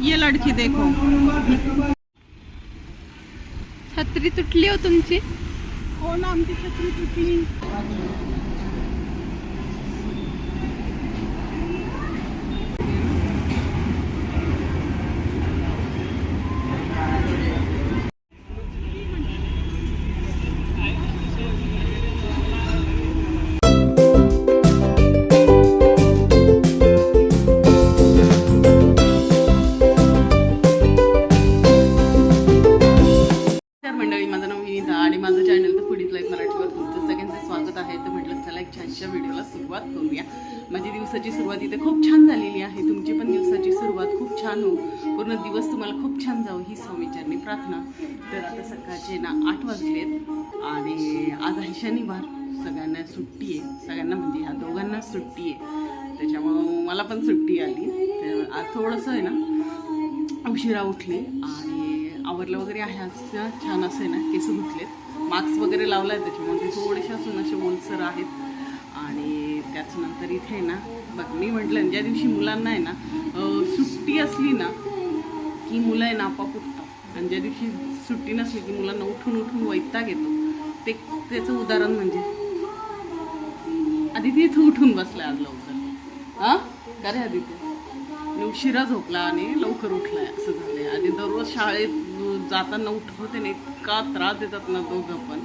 ये लड़की देखो। छत्री तुटली हो तुमची? हो ना आमची छत्री तुटली. आता ना आठ वाजलेत आणि आज आहे शनिवार. सगळ्यांना सुट्टी आहे. सगळ्यांना म्हणजे ह्या दोघांना सुट्टी आहे. त्याच्यामुळं मला पण सुट्टी आली. आज थोडंसं आहे ना उशिरा उठले आणि आवरलं वगैरे आहे आज. छान असं आहे ना केस धुतलेत. मास्क वगैरे लावला आहे त्याच्यामुळे ते थोडेसे असून असे ओलसर आहेत. आणि त्याच्यानंतर इथे आहे ना बघ मी म्हटलं ज्या दिवशी मुलांना आहे ना सुट्टी असली ना की मुलं आहे ना आपाप उठतात. आणि ज्या दिवशी सुट्टी नसली की मुलांना उठून उठून वैताग येतो. ते त्याचं उदाहरण म्हणजे आदिती इथं उठून बसला आज लवकर. हां? का रे आदित्य आणि उशिरा झोपला आणि लवकर उठला असं झालंय. आणि दररोज शाळेत जाताना उठवते ना इतका त्रास देतात ना दोघं पण.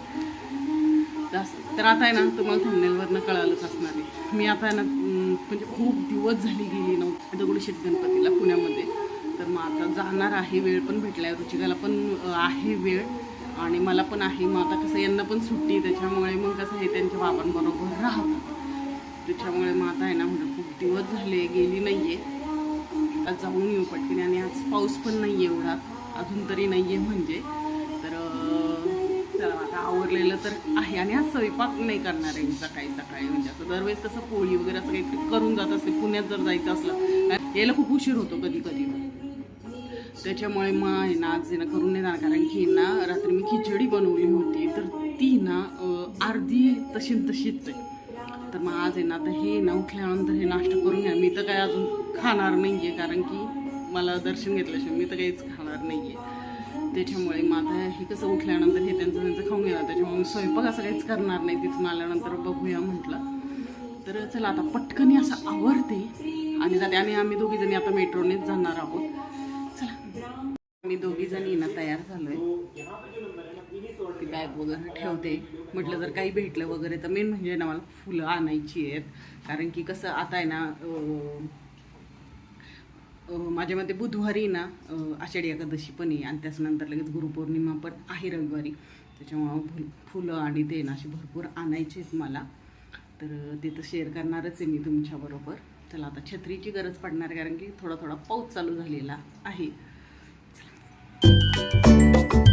जास्त तर आता आहे ना तुम्हाला थंबनेलवरनं कळालंच असणार आहे. मी आता आहे ना म्हणजे खूप दिवस झाली गेली नव्हती. दगडूशेठ गणपतीला पुण्यामध्ये. तर मग आता जाणार आहे वेळ पण भेटला आहे रुचिकाला पण आहे वेळ. आणि मला पण आहे. मग आता कसं यांना पण सुट्टी त्याच्यामुळे मग कसं हे त्यांच्या बाबांबरोबर राहतात. त्याच्यामुळे मग आता आहे ना म्हणजे खूप दिवस झाले गेली नाही आहे आता जाऊन येऊ पटकन. आणि आज पाऊस पण नाही आहे एवढा. अजून तरी नाही आहे म्हणजे. तर चला आता आवरलेलं तर आहे. आणि आज स्वयंपाक नाही करणार आहे मी सकाळी सकाळी. म्हणजे असं दरवेळेस कसं पोळी वगैरे असं काहीतरी करून जात असते. पुण्यात जर जायचं असलं. यायला खूप उशीर होतो कधी कधी. त्याच्यामुळे मग आहे ना आज ना करून नाही जाणार कारण की ना रात्री मी खिचडी बनवली होती. तर ती ना अर्धी तशी तशीच आहे. तर मग आज आहे ना आता हे ना उठल्यानंतर हे नाश्ता करून घ्या. मी तर काय अजून खाणार नाही आहे कारण की मला दर्शन घेतल्याशिवाय मी तर काहीच खाणार नाही आहे त्याच्यामुळे मग आता हे कसं उठल्यानंतर हे त्यांचं त्यांचं खाऊन घेणार. त्याच्यामुळे मी स्वयंपाक असं काहीच करणार नाही. तिथून आल्यानंतर बघूया म्हटलं. तर चला आता पटकनी असं आवडते आणि जाते. आणि आम्ही दोघीजणी आता मेट्रोनेच जाणार आहोत. मी दोघी जणी ना तयार झालोय. ती बॅग वगैरे ठेवते. म्हटलं जर काही भेटलं वगैरे तर मेन म्हणजे ना मला फुलं आणायची आहेत. कारण की कसं आता आहे ना माझ्या मते बुधवारी ना आषाढी एकादशी पण आहे. आणि त्याच्यानंतर लगेच गुरुपौर्णिमा पण आहे रविवारी. त्याच्यामुळं फुल फुलं आणि ते ना अशी भरपूर आणायचे आहेत मला. तर ते तर शेअर करणारच आहे मी तुमच्याबरोबर. चला आता छत्रीची गरज पडणार आहे कारण की थोडा थोडा पाऊस चालू झालेला आहे. Thank you.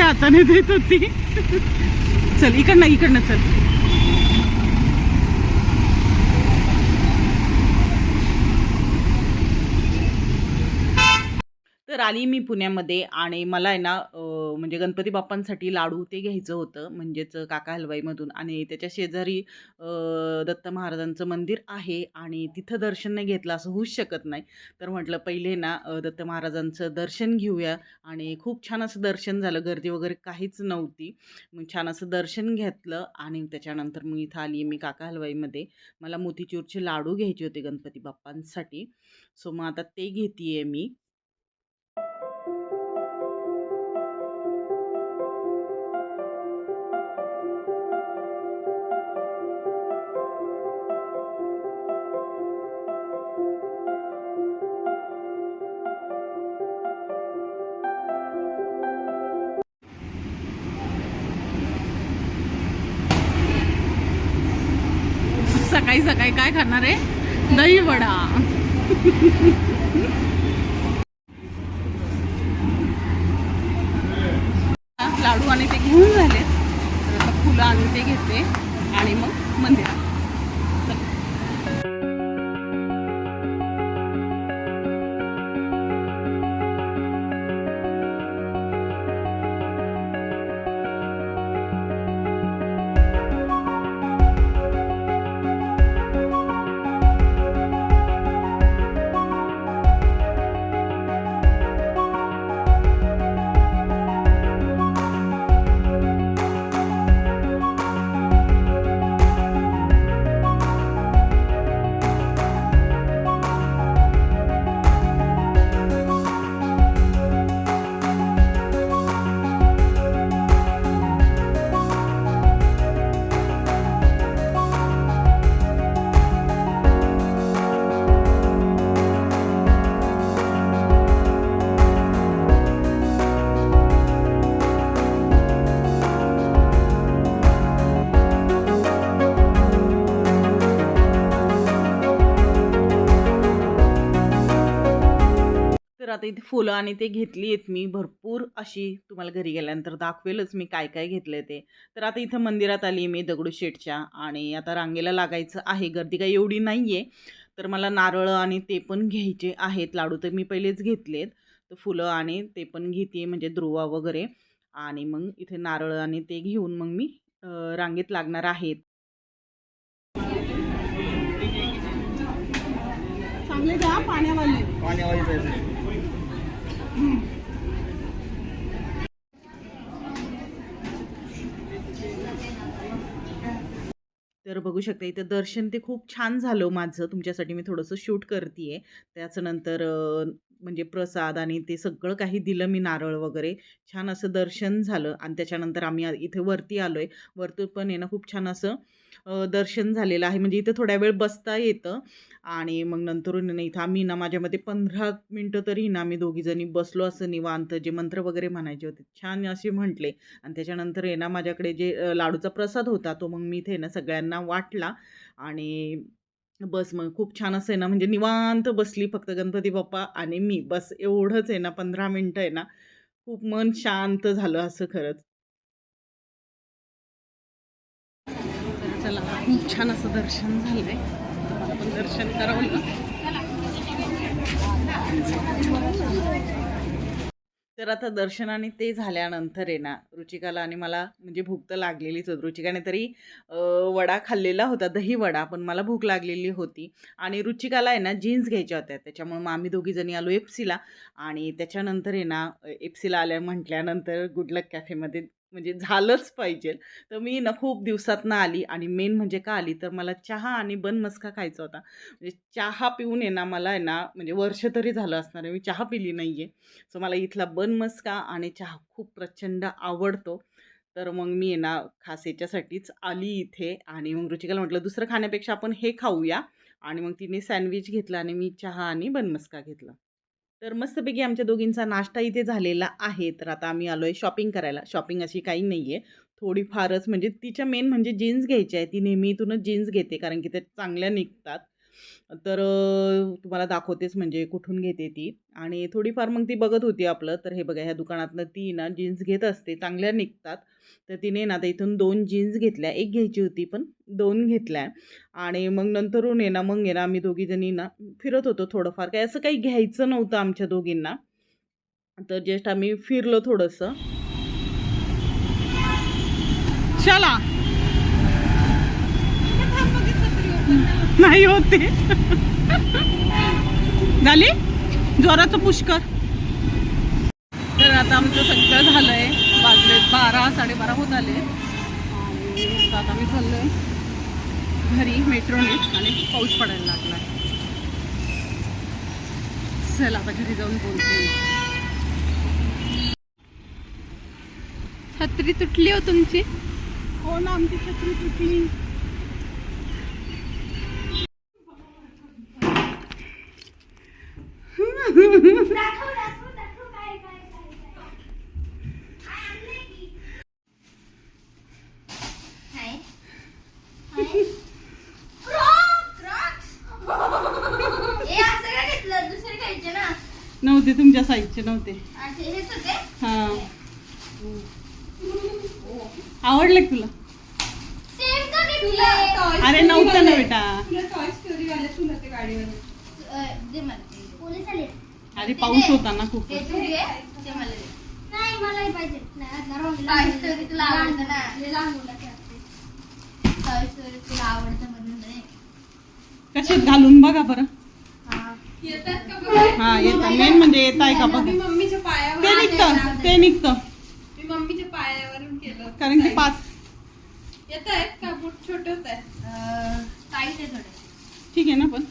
उलट्या हाताने देत होती. चल इकडनं इकडनं चल. तर आली मी पुण्यामध्ये आणि मला आहे ना म्हणजे गणपती बाप्पांसाठी लाडू ते घ्यायचं होतं म्हणजेच काका हलवाईमधून आणि त्याच्या शेजारी दत्त महाराजांचं मंदिर आहे आणि तिथं दर्शन नाही घेतलं असं होऊच शकत नाही. तर म्हटलं पहिले ना दत्त महाराजांचं दर्शन घेऊया आणि खूप छान असं दर्शन झालं. गर्दी वगैरे काहीच नव्हती. मग छान असं दर्शन घेतलं आणि त्याच्यानंतर मग इथं आली मी काका हलवाईमध्ये. मला मोतीचूरचे लाडू घ्यायचे होते गणपती बाप्पांसाठी. सो मग आता ते घेते मी. सकाळी सकाळी काय खाणार आहे? दही वडा. तर आता इथे फुलं आणि ते घेतली आहेत मी भरपूर अशी तुम्हाला घरी गेल्यानंतर दाखवेलच मी काय काय घेतलं ते. तर आता इथं मंदिरात आली मी दगडूशेठच्या आणि आता रांगेला लागायचं आहे. गर्दी काही एवढी नाही आहे तर मला नारळ आणि ते पण घ्यायचे आहेत. लाडू तर मी पहिलेच घेतलेत. तर फुलं आणि ते पण घेते म्हणजे ध्रुवा वगैरे. आणि मग इथे नारळ आणि ते घेऊन मग मी रांगेत लागणार आहेत चांगले द्या पाण्यावाले. पाण्यावाली जायचं तर बघू शकता इथं दर्शन ते खूप छान झालं माझं. तुमच्यासाठी मी थोडंसं शूट करते त्याचं नंतर म्हणजे प्रसाद आणि ते सगळं काही दिलं मी नारळ वगैरे. छान असं दर्शन झालं. आणि त्याच्यानंतर आम्ही इथे वरती आलो आहे वरती पण आहे ना खूप छान असं दर्शन झालेलं आहे. म्हणजे इथं थोड्या वेळ बसता येतं आणि मग नंतरून इथं आम्ही ना माझ्यामध्ये पंधरा मिनटं तरी ना आम्ही दोघीजणी बसलो असं निवांत जे मंत्र वगैरे म्हणायचे होते. छान असे म्हटले. आणि त्याच्यानंतर आहे ना माझ्याकडे जे लाडूचा प्रसाद होता तो मग मी इथे ना सगळ्यांना वाटला आणि बस मग खूप छान असं आहे ना म्हणजे निवांत बसली फक्त गणपती बाप्पा आणि मी. बस एवढंच आहे ना पंधरा मिनटं आहे ना खूप मन शांत झालं असं खरंच. चला खूप छान असं दर्शन झालंय. मला पण दर्शन करावलं तर आता दर्शनाने ते झाल्यानंतर आहे ना रुचिकाला आणि मला म्हणजे भूक तर लागलेलीच होती. रुचिकाने तरी वडा खाल्लेला होता दही वडा पण मला भूक लागलेली होती. आणि रुचिकाला आहे ना जीन्स घ्यायच्या होत्या. त्याच्यामुळे मग आम्ही दोघीजणी आलो एप्सीला. आणि त्याच्यानंतर आहे ना एप्सीला आल्या म्हटल्यानंतर गुडलक कॅफेमध्ये म्हणजे झालंच पाहिजे. तर मी ना खूप दिवसातनं आली आणि मेन म्हणजे का आली? तर मला चहा आणि बन मस्का खायचा होता. म्हणजे चहा पिऊन आहे ना मला आहे ना म्हणजे वर्ष तरी झालं असणार आहे मी चहा पिली नाही आहे सो मला इथला बन मस्का आणि चहा खूप प्रचंड आवडतो. तर मग मी आहे ना खास याच्यासाठीच आली इथे आणि मग रुचिकाला म्हटलं दुसरं खाण्यापेक्षा आपण हे खाऊया. आणि मग तिने सँडविच घेतलं आणि मी चहा आणि बनमस्का घेतला. तर मस्तपैकी आमच्या दोघींचा नाश्ता इथे झालेला आहे. तर आता आम्ही आलो आहे शॉपिंग करायला. शॉपिंग अशी काही नाही आहे थोडीफारच म्हणजे तिच्या मेन म्हणजे जीन्स घ्यायची आहे. ती नेहमी इथूनच जीन्स घेते. कारण की त्या चांगल्या निघतात. तर तुम्हाला दाखवतेच म्हणजे कुठून घेते ती. आणि थोडीफार मग ती बघत होती आपलं. तर हे बघा ह्या दुकानातनं ती ना जीन्स घेत असते. चांगल्या निघतात. तर तिने ना आता इथून दोन जीन्स घेतल्या. एक घ्यायची होती पण दोन घेतल्या. आणि मग नंतरून आहे ना मग आहे ना आम्ही दोघीजणी ना फिरत होतो थोडंफार. काय असं काही घ्यायचं नव्हतं आमच्या दोघींना. तर जस्ट आम्ही फिरलो थोडंसं. चला! नाही होते झाली? जोराचं पुष्कर तर आता आमचं सगळं झालंय. वाजले बारा साडेबारा होत आले. आता आम्ही चाललोय घरी मेट्रोने आणि पाऊस पडायला लागला चल आता घरी जाऊन बोलते. छत्री तुटली हो तुमची? हो ना आमची छत्री तुटली. नव्हते. अच्छा, हेच होते? हा. आवडले तुला? सेम का घेतले अरे नव्हतं ना बेटा अरे पाऊस होता ना खूप. कशात घालून बघा बरं. हा. येतात. मेन म्हणजे येत आहे का बघा? मी मम्मीच्या पायावर ते निघतं ते. निघतं. मी मम्मीच्या पायावरून केलं. कारण की पाच. येत आहेत का? बूट छोटे होत आहेत. अं, टाईट आहे थोडे. ठीक आहे ना पण.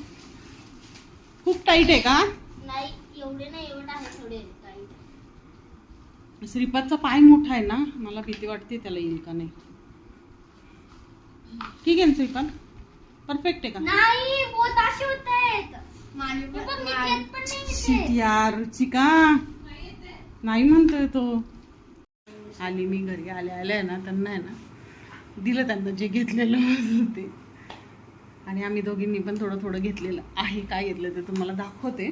खूप टाईट आहे का? नाही एवढे नाही एवढं आहे थोडे टाईट श्रीपादचा पाय मोठा आहे ना? मला भीती वाटते त्याला येईल का नाही. ठीक आहे ना श्रीपाद? परफेक्ट आहे का? नाही असे होत आहेत. शिट. यार रुचिका. नाही म्हणतोय तो. आली मी घरी आले आले ना त्यांना आहे ना दिलं त्यांना जे घेतलेलं होते आणि आम्ही दोघींनी पण थोडं थोडं घेतलेलं आहे काय घेतलं ते तुम्हाला दाखवते.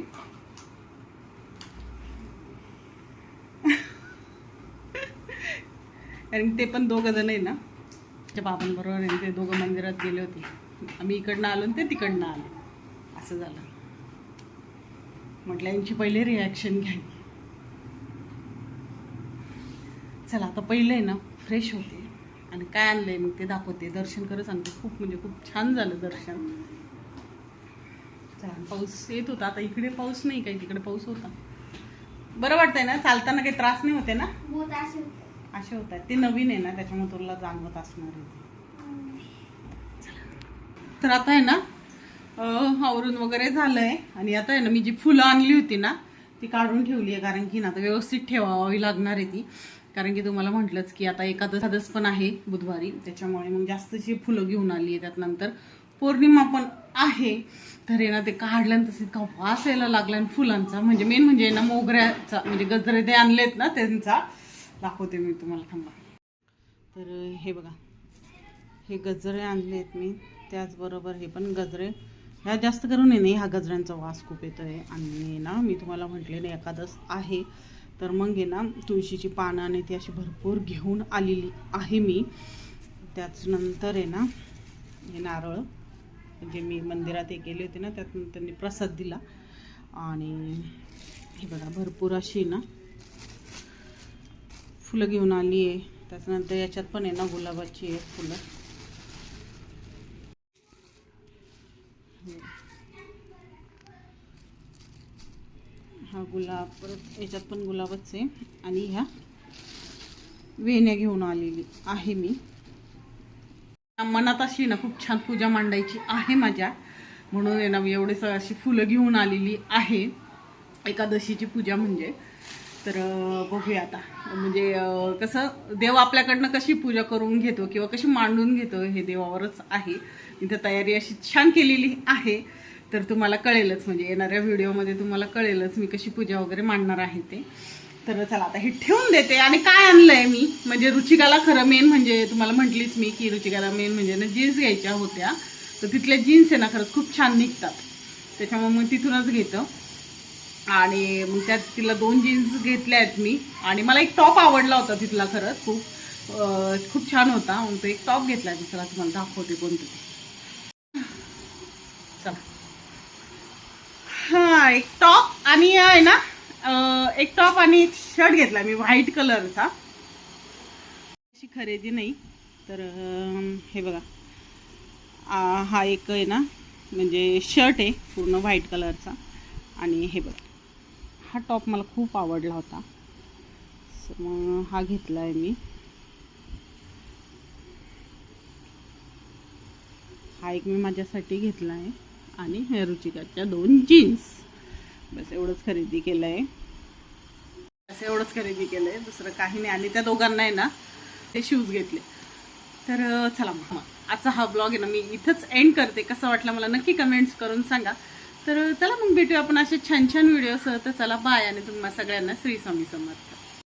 कारण ते पण दोघं जण आहे ना त्या बाबांबरोबर ते दोघं मंदिरात गेले होते. आम्ही इकडनं आलो ते तिकडनं आले. असं झालं. म्हटलं यांची पहिले रिॲक्शन घ्यावी चला आता पहिले आहे ना फ्रेश होते. आणि काय आणलंय मग ते दाखवते. दर्शन करत सांगते खूप म्हणजे खूप छान झालं दर्शन. चला पाऊस येत होता. आता इकडे पाऊस नाही काही तिकडे पाऊस होता. बरं वाटतंय ना? चालताना काही त्रास नाही होते ना? बहुत असे होते आहेत. ते नवीन आहे ना त्याच्यामुळे तुला जाणवत असणार आहे. ते. तर आता आहे ना आवरून वगैरे झालंय. आणि आता आहे ना मी जी फुलं आणली होती ना ती काढून ठेवली आहे. कारण की ना आता व्यवस्थित ठेवावी लागणार आहे ती. कारण की तुम्हाला म्हटलंच की आता एकादस पण आहे बुधवारी. त्याच्यामुळे मग जास्तची फुलं घेऊन आली आहे. त्यात नंतर पौर्णिमा पण आहे. तर ना ते काढलं तसं इतका वास यायला लागला आणि फुलांचा. म्हणजे मेन म्हणजे ना मोगऱ्याचा म्हणजे गजरे ते आणलेत ना त्यांचा. दाखवते मी तुम्हाला थांबा. तर हे बघा. हे गजरे आणले आहेत मी. त्याचबरोबर हे पण गजरे ह्या जास्त करून आहे नाही ह्या गजऱ्यांचा वास खूप येतो आहे आणि ना मी तुम्हाला म्हटले ना एकादश आहे. तर मग आहे ना तुळशीची पानं आणि ती अशी भरपूर घेऊन आलेली आहे मी. त्याचनंतर आहे ना हे नारळ म्हणजे मी मंदिरात हे गेले होते ना त्यात त्यांनी प्रसाद दिला. आणि हे बघा भरपूर अशी ना फुलं घेऊन आली आहे. त्याच्यानंतर याच्यात पण आहे ना गुलाबाची आहे फुलं. हा गुलाब परत याच्यात पण गुलाबच आहे. आणि ह्या वेण्या घेऊन आलेली आहे मी. मनात अशी ना खूप छान पूजा मांडायची आहे माझ्या. म्हणून आहे ना मी एवढेच अशी फुलं घेऊन आलेली आहे. एकादशीची पूजा म्हणजे. तर बघूया आता. म्हणजे कसं देव आपल्याकडनं कशी पूजा करून घेतो किंवा कशी मांडून घेतो हे देवावरच आहे. इथं तयारी अशी छान केलेली आहे. तर तुम्हाला कळेलच म्हणजे येणाऱ्या व्हिडिओमध्ये तुम्हाला कळेलच मी कशी पूजा वगैरे मांडणार आहे ते. तर चला आता हे ठेवून देते. आणि काय आणलंय मी? म्हणजे रुचिकाला खरं मेन म्हणजे तुम्हाला म्हटलीच मी की रुचिकाला मेन म्हणजे ना जीन्स घ्यायच्या होत्या. तर तिथल्या जीन्स आहे ना खरंच खूप छान निघतात. त्याच्यामुळे मग तिथूनच घेतं. आणि मग त्यात तिला दोन जीन्स घेतल्या आहेत मी. आणि मला एक टॉप आवडला होता तिथला खरंच खूप. खूप छान होता. मग तो एक टॉप घेतला मी. तिथला तुम्हाला दाखवते कोणतं. ते चला. हा एक टॉप आणि आहे ना एक टॉप आणि एक शर्ट घेतला मी व्हाईट कलरचा. अशी खरेदी नाही तर हे बघा. हा एक आहे ना म्हणजे शर्ट आहे पूर्ण व्हाईट कलरचा. आणि हे बघा. हा टॉप मला खूप आवडला होता. मग हा घेतला आहे मी. हा एक मी माझ्यासाठी घेतला आहे आणि हे रुचिकाच्या दोन जीन्स. बस एवढंच खरेदी केलं आहे असं एवढंच खरेदी केलं आहे दुसरं काही नाही. आणि त्या दोघांना आहे ना ते शूज घेतले. तर चला मग. आजचा हा ब्लॉग आहे ना मी इथंच एंड करते. कसं वाटलं मला नक्की कमेंट्स करून सांगा. तर चला मग भेटूया आपण असे छान छान व्हिडिओ तर चला बाय आणि तुम्हाला सगळ्यांना श्री स्वामी समर्थ.